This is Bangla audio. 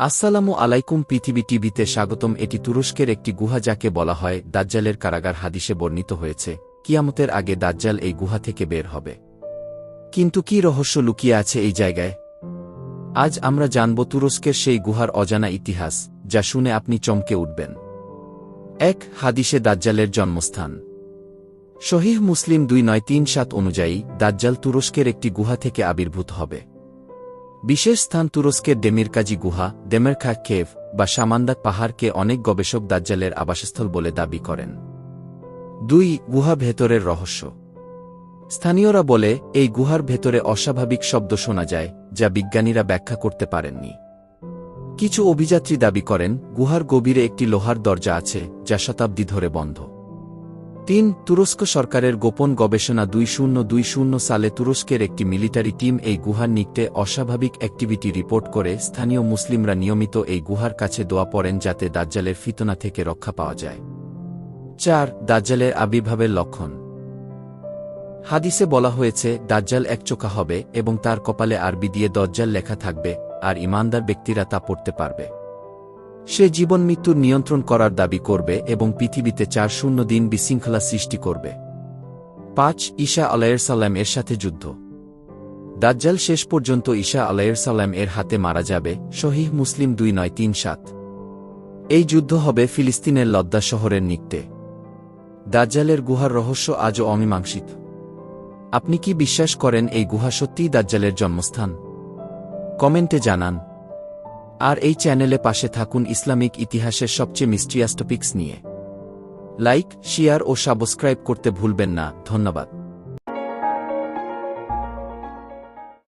আসসালামু আলাইকুম পৃথিবী টিভিতে স্বাগতম। এটি তুরস্কের একটি গুহা যাকে বলা হয় দাজ্জালের কারাগার। হাদিসে বর্ণিত হয়েছে, কিয়ামতের আগে দাজ্জাল এই গুহা থেকে বের হবে। কিন্তু কি রহস্য লুকিয়ে আছে এই জায়গায়? আজ আমরা জানব তুরস্কের সেই গুহার অজানা ইতিহাস, যা শুনে আপনি চমকে উঠবেন। এক, হাদিসে দাজ্জালের জন্মস্থান। শহীহ মুসলিম দুই নয় তিন সাত অনুযায়ী, দাজ্জাল তুরস্কের একটি গুহা থেকে আবির্ভূত হবে। বিশেষ স্থান তুরস্কের ডেমিরকাজি গুহা ডেমেরখা কেভ, বা সামান্দাক পাহাড়কে অনেক গবেষক দাজ্জালের আবাসস্থল বলে দাবি করেন। দুই, গুহা ভেতরের রহস্য। স্থানীয়রা বলে, এই গুহার ভেতরে অস্বাভাবিক শব্দ শোনা যায়, যা বিজ্ঞানীরা ব্যাখ্যা করতে পারেননি। কিছু অভিযাত্রী দাবি করেন, গুহার গভীরে একটি লোহার দরজা আছে, যা শতাব্দী ধরে বন্ধ। তিন, তুরস্ক সরকারের গোপন গবেষণা দুই শূন্য দুই শূন্য সালে তুরস্কের একটি মিলিটারি টিম এই গুহার নিকটে অস্বাভাবিক অ্যাক্টিভিটি রিপোর্ট করে স্থানীয় মুসলিমরা নিয়মিত এই গুহার কাছে দোয়া পড়েন যাতে দাজ্জালের ফিতনা থেকে রক্ষা পাওয়া যায়। চার, দাজ্জালের আবির্ভাবের লক্ষণ। হাদিসে বলা হয়েছে, দাজ্জাল একচোখা হবে এবং তার কপালে আরবি দিয়ে দজ্জাল লেখা থাকবে, আর ইমানদার ব্যক্তিরা তা পড়তে পারবে। সে জীবন মৃত্যুর নিয়ন্ত্রণ করার দাবি করবে এবং পৃথিবীতে চার শূন্য দিন বিশৃঙ্খলা সৃষ্টি করবে। পাঁচ, ঈশা আলাইসাল্লাম এর সাথে যুদ্ধ। দাজ্জাল শেষ পর্যন্ত ঈশা আলাইসাল্লাম এর হাতে মারা যাবে, শহীহ মুসলিম দুই নয় তিন সাত। এই যুদ্ধ হবে ফিলিস্তিনের লদ্দা শহরের নিকটে। দাজ্জালের গুহার রহস্য আজও অমীমাংসিত। আপনি কি বিশ্বাস করেন এই গুহা সত্যিই দাজ্জালের জন্মস্থান? কমেন্টে জানান। আর এই চ্যানেলে পাশে থাকুন ইসলামিক ইতিহাসের সবচেয়ে মিস্ট্রিয়াস টপিক্স নিয়ে। লাইক, শেয়ার ও সাবস্ক্রাইব করতে ভুলবেন না। ধন্যবাদ।